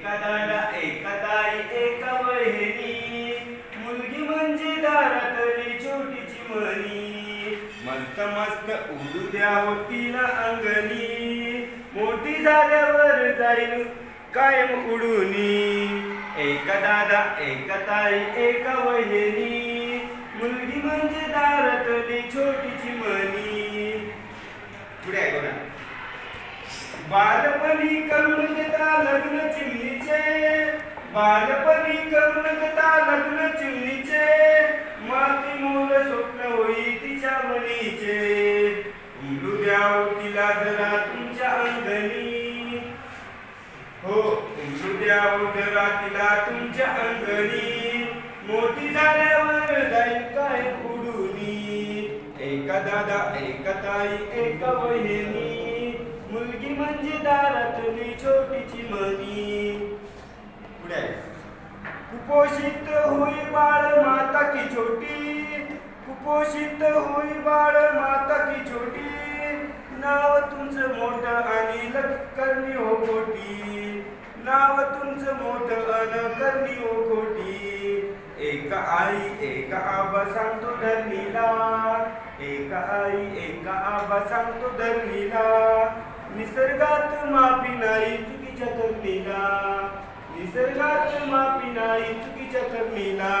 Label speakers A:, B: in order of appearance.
A: एका दादा एका ताई एका बहिणी. मुलगी म्हणजे दारातली छोटीची मणी मस्त मस्त उडू द्या होतीला अंगणी. मोठी झाल्यावर जाईल कायम उडूनी. एका दादा एका ताई एका बहिणी. मुलगी म्हणजे दारातली छोटीची मणी पुढे ऐकू ना बालपणी करून बालपणी करून गता लग्न चुलीचे माती मूल स्वप्न होई तिच्या मनीचे उमलू द्याव तिला जरा तुमच्या अंगणी. हो उमलू द्याव जरा तिला तुमच्या अंगणी. मोठी झाल्यावर जाईल काय उडूनी एका दादा एका ताई एका बहिणी मुलगी म्हणजे दारातली छोटीची मनी. कुपोषित हुई बाळ माता की छोटी कुपोषित हुई बाळ माता की छोटी नाव तुमचं मोठं आणि लग करणी हो खोटी नाव तुमचं मोठं अन करणी हो खोटी एका आई एका आबा सांगतो धरणीला एका आई एका आबा सांगतो धरणीला निसर्गात मा निसर्गात माफी नाही चुकीच्या करणीला